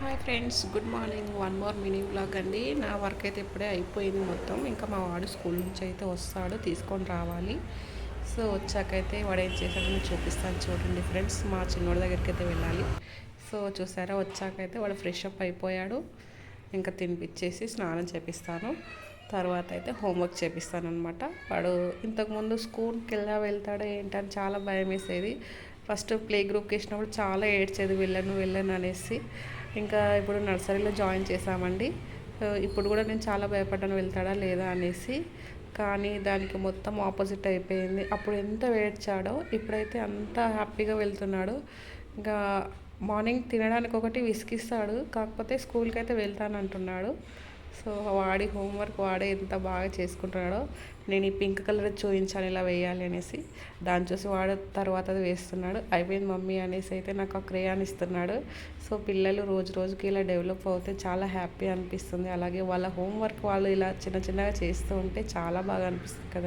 Hi friends good morning one more mini blog అండి. నా work అయితే ఇప్పుడే అయిపోయింది మొత్తం. ఇంకా మా వాడు స్కూల్ నుంచి అయితే వస్తాడు తీసుకొని రావాలి. సో వచ్చాకైతే వాడు ఏం చేశాడని చూపిస్తాను చూడండి ఫ్రెండ్స్ మా చిన్నోడి దగ్గరికి అయితే వెళ్ళాలి. సో చూసారా? వచ్చాకైతే వాడు ఫ్రెష్ అప్ అయిపోయాడు. ఇంకా తినిపించేసి స్నానం చేపిస్తాను. తర్వాత అయితే హోంవర్క్ చేపిస్తాను అనమాట వాడు ఇంతకుముందు స్కూల్కి వెళ్ళా వెళ్తాడో ఏంటని చాలా భయం వేసేది ఫస్ట్ ప్లే గ్రూప్కి వేసినప్పుడు చాలా ఏడ్చేది వెళ్ళను వెళ్ళను అనేసి. ఇంకా ఇప్పుడు నర్సరీలో జాయిన్ చేసామండి ఇప్పుడు కూడా నేను చాలా భయపడ్డాను వెళ్తాడా లేదా అనేసి. కానీ దానికి మొత్తం ఆపోజిట్ అయిపోయింది. అప్పుడు ఎంత ఏడ్చాడో ఇప్పుడైతే అంత హ్యాపీగా వెళ్తున్నాడు. ఇంకా మార్నింగ్ తినడానికి ఒకటి విసిగిస్తాడు. కాకపోతే స్కూల్కి అయితే వెళ్తానంటున్నాడు. సో వాడి హోంవర్క్ వాడే ఎంత బాగా చేసుకుంటున్నాడో నేను ఈ పింక్ కలర్ చూపించాను ఇలా వేయాలి అనేసి దాన్ని చూసి వాడు తర్వాత అది వేస్తున్నాడు. అయిపోయింది మమ్మీ అనేసి అయితే నాకు ఆ క్రేయాన్ ఇస్తున్నాడు. సో పిల్లలు రోజు రోజుకి ఇలా డెవలప్ అవుతే చాలా హ్యాపీ అనిపిస్తుంది. అలాగే వాళ్ళ హోంవర్క్ వాళ్ళు ఇలా చిన్న చిన్నగా చేస్తూ ఉంటే చాలా బాగా అనిపిస్తుంది కదా.